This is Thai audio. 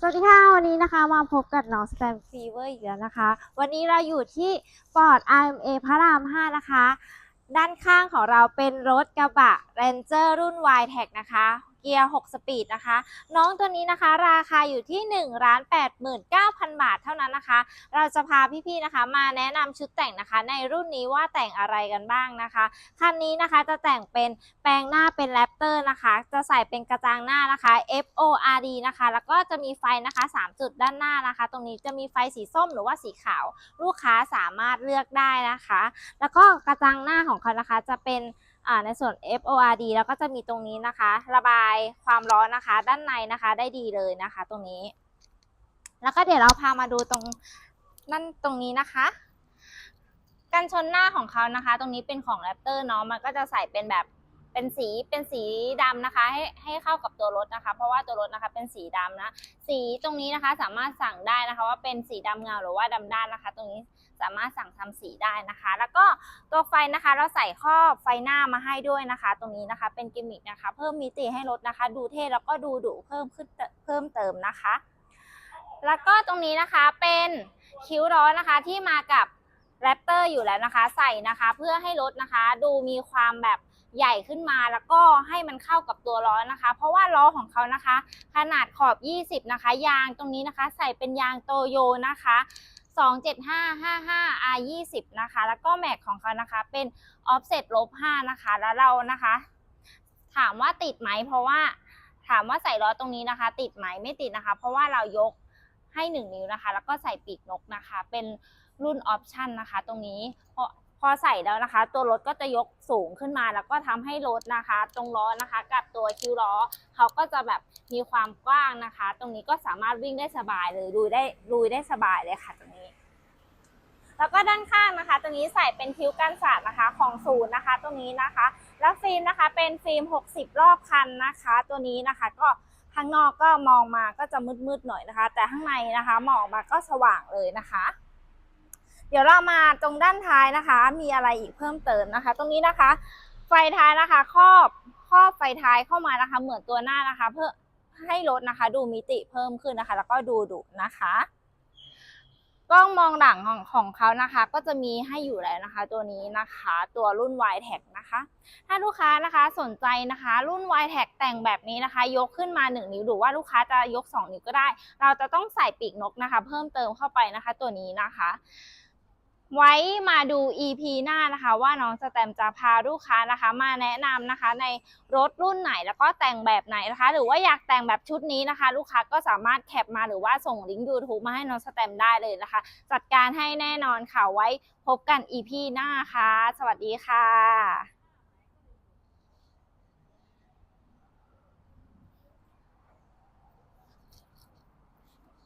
สวัสดีค่ะ วันนี้นะคะมาพบกับน้องสแตมฟีเวอร์อีกแล้วนะคะ วันนี้เราอยู่ที่ปอร์ด RMA พระราม 5 นะคะ ด้านข้างของเราเป็นรถกระบะ Ranger รุ่น y t e c นะคะเกียร์ 6 สปีดนะคะ น้องตัวนี้นะคะราคาอยู่ที่1ล้าน89,000บาทเท่านั้นนะคะ เราจะพาพี่ๆนะคะ มาแนะนำชุดแต่งนะคะ ในรุ่นนี้ว่าแต่งอะไรกันบ้างนะคะคันนี้นะคะจะแต่งเป็นแปลงหน้าเป็นแรปเตอร์นะคะ จะใส่เป็นกระจังหน้านะคะ F O R D นะคะ แล้วก็จะมีไฟนะคะ 3 จุดด้านหน้านะคะ ตรงนี้จะมีไฟสีส้มหรือว่าสีขาว ลูกค้าสามารถเลือกได้นะคะ แล้วก็กระจังหน้าของเขานะคะจะเป็น อ่าในส่วน F O R D แล้วก็จะมีตรงนี้นะคะ ระบายความร้อนนะคะ ด้านในนะคะได้ดีเลยนะคะ ตรงนี้ แล้วก็เดี๋ยวเราพามาดูตรงนั่นตรงนี้นะคะกันชนหน้าของเขานะคะ ตรงนี้เป็นของแรปเตอร์เนาะมันก็จะใส่เป็นแบบเป็นสีเป็นสีดำนะคะ ให้ให้เข้ากับตัวรถนะคะ เพราะว่าตัวรถนะคะเป็นสีดำนะ สีตรงนี้นะคะสามารถสั่งได้นะคะ ว่าเป็นสีดำเงาหรือว่าดำด้านนะคะ ตรงนี้ สามารถสั่งทำสีได้นะคะ แล้วก็ตัวไฟนะคะเราใส่ครอบไฟหน้ามาให้ด้วยนะคะ ตรงนี้นะคะเป็นกิมมิคนะคะ เพิ่มมิติให้รถนะคะ ดูเท่แล้วก็ดูดุเพิ่มขึ้นเพิ่มเติมนะคะ แล้วก็ตรงนี้นะคะเป็นคิ้วล้อนะคะที่มากับแรปเตอร์อยู่แล้วนะคะ ใส่นะคะเพื่อให้รถนะคะ ดูมีความแบบใหญ่ขึ้นมาแล้วก็ให้มันเข้ากับตัวล้อนะคะ เพราะว่าล้อของเขานะคะ ขนาดขอบ 20 นะคะ ยางตรงนี้นะคะ ใส่เป็นยางโตโยนะคะ 27555 R 20นะคะ แล้วก็แม็กของเขานะคะเป็น offset ลบ5นะคะ แล้วเรานะคะ ถามว่าติดไหม เพราะว่าถามว่าใส่ล้อตรงนี้นะคะ ติดไหมไม่ติดนะคะ เพราะว่าเรายกให้ 1 นิ้วนะคะ แล้วก็ใส่ปีกนกนะคะ เป็นรุ่นออปชันนะคะ ตรงนี้พอพอใส่แล้วนะคะ ตัวรถก็จะยกสูงขึ้นมา แล้วก็ทำให้รถนะคะ ตรงล้อนะคะ กับตัวคิ้วล้อเขาก็จะแบบมีความกว้างนะคะ ตรงนี้ก็สามารถวิ่งได้สบายเลยลุยได้ลุยได้สบายเลยค่ะ แล้วก็ด้านข้างนะคะตรงนี้ใส่เป็นคิ้วกันสาดนะคะของศูนย์นะคะตรงนี้นะคะ แล้วฟิล์มนะคะเป็นฟิล์ม 60 รอบคันนะคะ ตัวนี้นะคะก็ข้างนอกก็มองมาก็จะมืดๆหน่อยนะคะ แต่ข้างในนะคะมองมาก็สว่างเลยนะคะ เดี๋ยวเรามาตรงด้านท้ายนะคะ มีอะไรอีกเพิ่มเติมนะคะ ตรงนี้นะคะ ไฟท้ายนะคะ ครอบครอบไฟท้ายเข้ามานะคะ เหมือนตัวหน้านะคะ เพื่อให้รถนะคะ ดูมิติเพิ่มขึ้นนะคะ แล้วก็ดูดุนะคะ กล้องมองหลังของของเขานะคะ ก็จะมีให้อยู่แล้วนะคะ ตัวนี้นะคะ ตัวรุ่น y t e c นะคะ ถ้าลูกค้านะคะสนใจนะคะ รุ่น y t e c แต่งแบบนี้นะคะ ยกขึ้นมา 1 นิ้วหรือว่าลูกค้าจะยก 2 นิ้วก็ได้ เราจะต้องใส่ปีกนกนะคะ เพิ่มเติมเข้าไปนะคะ ตัวนี้นะคะ ไว้มาดู EP หน้านะคะ ว่าน้องสแตมจะพาลูกค้านะคะ มาแนะนำนะคะ ในรถรุ่นไหนแล้วก็แต่งแบบไหนนะคะ หรือว่าอยากแต่งแบบชุดนี้นะคะ ลูกค้าก็สามารถแคปมาหรือว่าส่งลิงก์ YouTube มาให้น้องสแตมได้เลยนะคะ จัดการให้แน่นอนค่ะไว้พบกัน EP หน้าค่ะ สวัสดีค่ะ